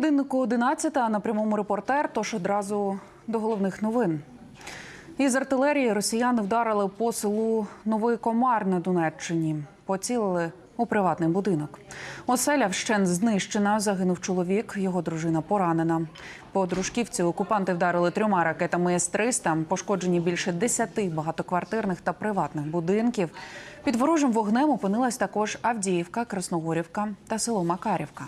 Годиннику 11 а на прямому репортер. Тож одразу до головних новин. Із артилерії росіяни вдарили по селу Новий Комар на Донеччині. Поцілили у приватний будинок. Оселя вщент знищена. Загинув чоловік, його дружина поранена. По дружківці окупанти вдарили трьома ракетами С-300. Пошкоджені більше десяти багатоквартирних та приватних будинків. Під ворожим вогнем опинилась також Авдіївка, Красногорівка та село Макарівка.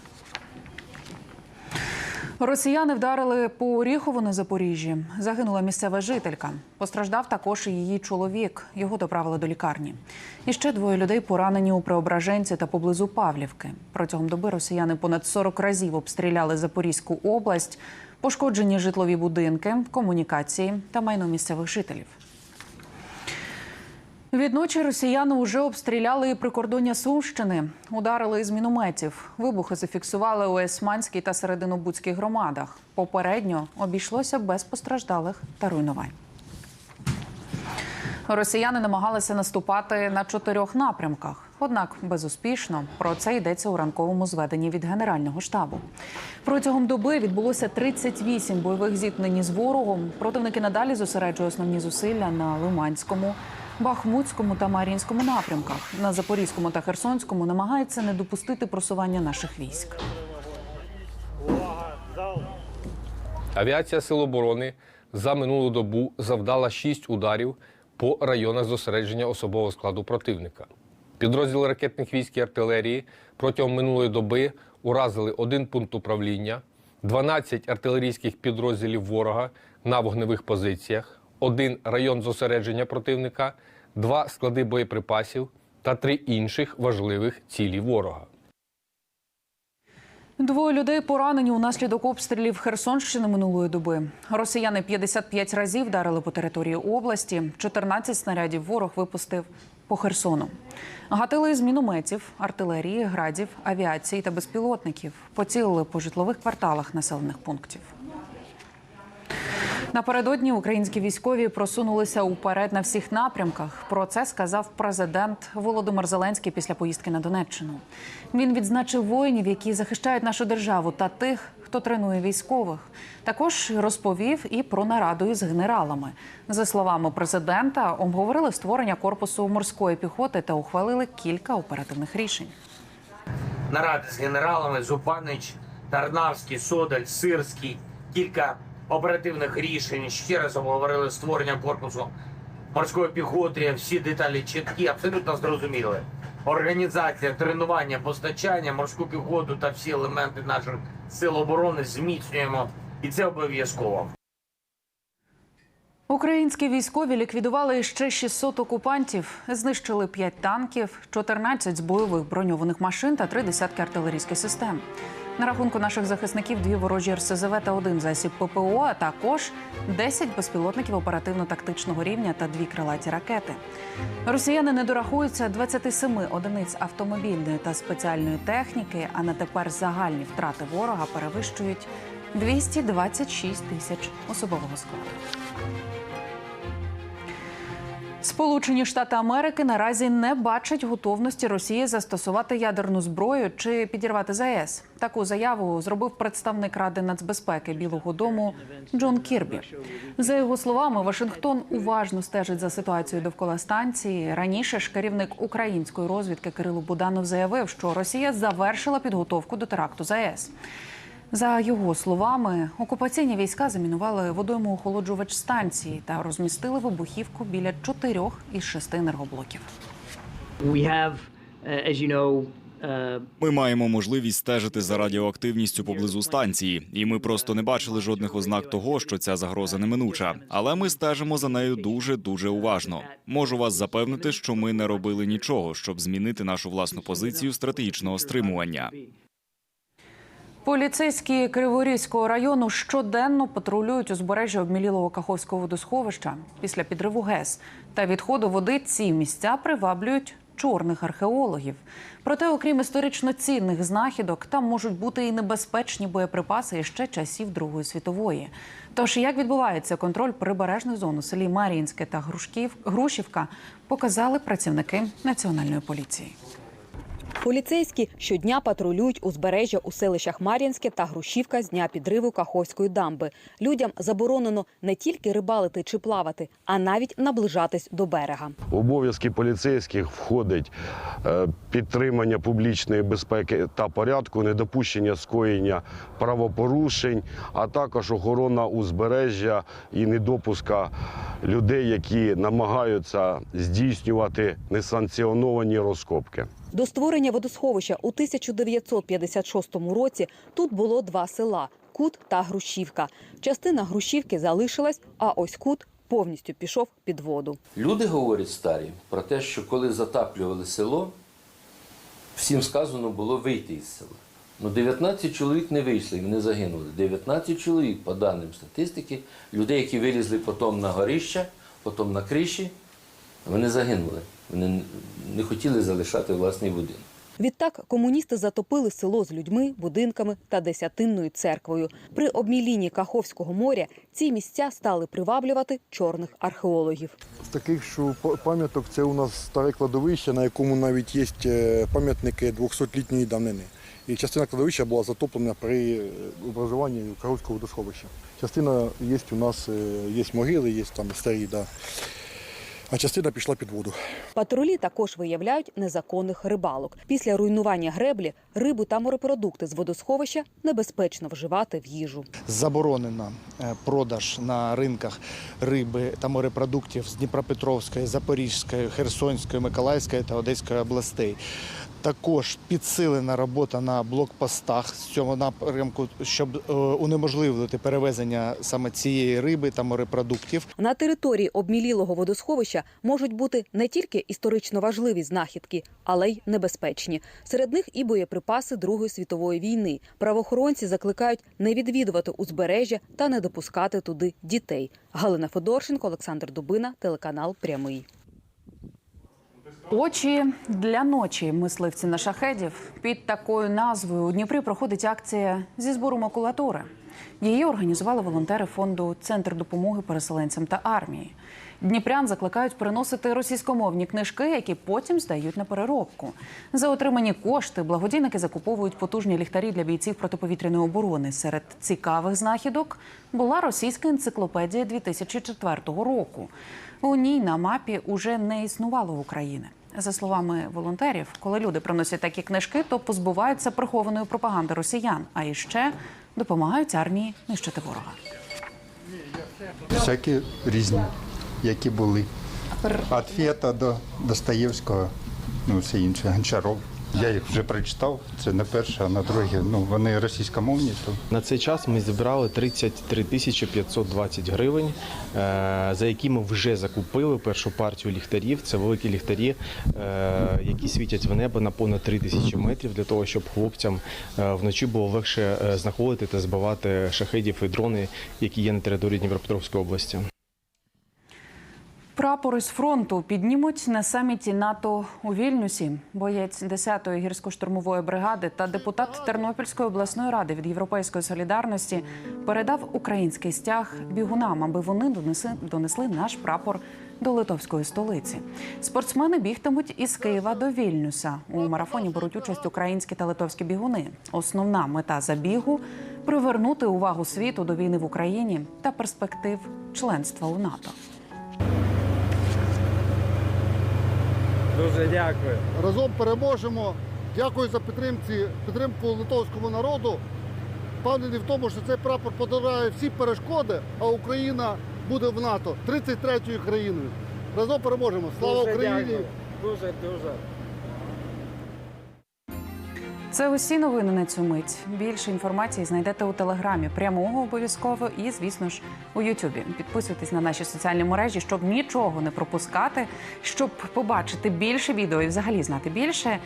Росіяни вдарили по Оріхову на Запоріжжі. Загинула місцева жителька. Постраждав також і її чоловік. Його доправили до лікарні. І ще двоє людей поранені у Преображенці та поблизу Павлівки. Протягом доби росіяни понад 40 разів обстріляли Запорізьку область. Пошкоджені житлові будинки, комунікації та майно місцевих жителів. Відночі росіяни вже обстріляли прикордоння Сумщини. Ударили із мінометів. Вибухи зафіксували у Есманській та Серединобудській громадах. Попередньо обійшлося без постраждалих та руйнувань. Росіяни намагалися наступати на чотирьох напрямках, однак безуспішно. Про це йдеться у ранковому зведенні від Генерального штабу. Протягом доби відбулося 38 бойових зіткнень з ворогом. Противники надалі зосереджують основні зусилля на Лиманському, Бахмутському та Мар'їнському напрямках. На Запорізькому та Херсонському намагаються не допустити просування наших військ. Авіація Сил оборони за минулу добу завдала шість ударів по районах зосередження особового складу противника. Підрозділи ракетних військ і артилерії протягом минулої доби уразили один пункт управління, 12 артилерійських підрозділів ворога на вогневих позиціях, один район зосередження противника, два склади боєприпасів та три інших важливих цілі ворога. Двоє людей поранені унаслідок обстрілів Херсонщини минулої доби. Росіяни 55 разів вдарили по території області. 14 снарядів ворог випустив по Херсону. Гатили з мінометів, артилерії, градів, авіації та безпілотників. Поцілили по житлових кварталах населених пунктів. Напередодні українські військові просунулися уперед на всіх напрямках. Про це сказав президент Володимир Зеленський після поїздки на Донеччину. Він відзначив воїнів, які захищають нашу державу, та тих, хто тренує військових. Також розповів і про нараду із генералами. За словами президента, обговорили створення корпусу морської піхоти та ухвалили кілька оперативних рішень. наради з генералами Зупанич, Тарнавський, Содаль, Сирський, кілька оперативних рішень. Ще раз обговорили створення корпусу морської піхоти. Всі деталі чіткі, абсолютно зрозуміли. Організація, тренування, постачання, морську піхоту та всі елементи наших сил оборони зміцнюємо, і це обов'язково. Українські військові ліквідували ще 600 окупантів, знищили 5 танків, 14 з бойових броньованих машин та три десятки артилерійських систем. На рахунку наших захисників дві ворожі РСЗВ та один засіб ППО, а також 10 безпілотників оперативно-тактичного рівня та дві крилаті ракети. Росіяни не дорахуються 27 одиниць автомобільної та спеціальної техніки, а на тепер загальні втрати ворога перевищують 226 тисяч особового складу. Сполучені Штати Америки наразі не бачать готовності Росії застосувати ядерну зброю чи підірвати ЗАЕС. Таку заяву зробив представник Ради нацбезпеки Білого Дому Джон Кірбі. За його словами, Вашингтон уважно стежить за ситуацією довкола станції. Раніше ж керівник української розвідки Кирило Буданов заявив, що Росія завершила підготовку до теракту ЗАЕС. За його словами, окупаційні війська замінували водойму охолоджувач станції та розмістили вибухівку біля чотирьох із шести енергоблоків. Uh, uh, Ми маємо можливість стежити за радіоактивністю поблизу станції, і ми просто не бачили жодних ознак того, що ця загроза неминуча. Але ми стежимо за нею дуже дуже уважно. Можу вас запевнити, що ми не робили нічого, щоб змінити нашу власну позицію стратегічного стримування. Поліцейські Криворізького району щоденно патрулюють узбережжя обмілілого Каховського водосховища після підриву ГЕС та відходу води. Ці місця приваблюють чорних археологів. Проте, окрім історично цінних знахідок, там можуть бути і небезпечні боєприпаси ще часів Другої світової. Тож, як відбувається контроль прибережних зон у селі Мар'їнське та Грушків, Грушівка, показали працівники національної поліції. Поліцейські щодня патрулюють узбережжя у селищах Мар'їнське та Грушівка з дня підриву Каховської дамби. Людям заборонено не тільки рибалити чи плавати, а навіть наближатись до берега. В обов'язки поліцейських входить е, підтримання публічної безпеки та порядку, недопущення скоєння правопорушень, а також охорона узбережжя і недопуска людей, які намагаються здійснювати несанкціоновані розкопки. До створення водосховища у 1956 році тут було два села Кут та Грушівка. Частина Грушівки залишилась, а ось Кут повністю пішов під воду. Люди говорять старі про те, що коли затаплювали село, всім сказано було вийти із села. Ну, 19 чоловік не вийшли, вони загинули. 19 чоловік, по даним статистики, людей, які вилізли потім на горища, потім на криші, вони загинули. Вони не хотіли залишати власний будинок. Відтак комуністи затопили село з людьми, будинками та десятинною церквою. При обмілінні Каховського моря ці місця стали приваблювати чорних археологів. З таких що пам'яток це у нас старе кладовище, на якому навіть є е, пам'ятники 200-літньої давнини. І частина кладовища була затоплена при е, образуванні Каховського водосховища. Частина є у нас, е, є могили, є там старі, да. А частина пішла під воду. Патрулі також виявляють незаконних рибалок. Після руйнування греблі рибу та морепродукти з водосховища небезпечно вживати в їжу. заборонено е, продаж на ринках риби та морепродуктів з Дніпропетровської, Запорізької, Херсонської, Миколаївської та Одеської областей. Також підсилена робота на блокпостах з цього напрямку, щоб е, унеможливити перевезення саме цієї риби та морепродуктів. На території обмілілого водосховища можуть бути не тільки історично важливі знахідки, але й небезпечні. Серед них і боєприпаси Другої світової війни. Правоохоронці закликають не відвідувати узбережжя та не допускати туди дітей. Галина Федорченко, Олександр Дубина, телеканал Прямий. Очі для ночі мисливці на шахедів. Під такою назвою у Дніпрі проходить акція зі збору макулатури. Її організували волонтери фонду Центр допомоги переселенцям та армії. Дніпрян закликають приносити російськомовні книжки, які потім здають на переробку. За отримані кошти благодійники закуповують потужні ліхтарі для бійців протиповітряної оборони. Серед цікавих знахідок була російська енциклопедія 2004 року. У ній на мапі уже не існувало України. За словами волонтерів, коли люди приносять такі книжки, то позбуваються прихованої пропаганди росіян, а іще допомагають армії нищити ворога. всякі різні, які були. Від Фета до Достоєвського, ну все інше, Гончаров. Я їх вже прочитав, це не перше, а на друге. Ну, вони російськомовні, то На цей час ми зібрали 33 тисячі 520 гривень, е, за які ми вже закупили першу партію ліхтарів. Це великі ліхтарі, е, які світять в небо на понад 3 тисячі метрів, для того, щоб хлопцям е, вночі було легше знаходити та збивати шахедів і дрони, які є на території Дніпропетровської області. Прапор із фронту піднімуть на саміті НАТО у Вільнюсі. Боєць 10-ї гірсько-штурмової бригади та депутат Тернопільської обласної ради від Європейської солідарності передав український стяг бігунам, аби вони донесли, донесли наш прапор до литовської столиці. Спортсмени бігтимуть із Києва до Вільнюса. У марафоні беруть участь українські та литовські бігуни. Основна мета забігу привернути увагу світу до війни в Україні та перспектив членства у НАТО. Дуже дякую. Разом переможемо. Дякую за підтримці, підтримку литовського народу. Впевнений в тому, що цей прапор подолає всі перешкоди, а Україна буде в НАТО 33-ю країною. Разом переможемо. Слава Дуже Україні! дякую. Дуже дуже. Це усі новини на цю мить. Більше інформації знайдете у телеграмі прямого обов'язково і, звісно ж, у Ютубі. Підписуйтесь на наші соціальні мережі, щоб нічого не пропускати, щоб побачити більше відео і взагалі знати більше.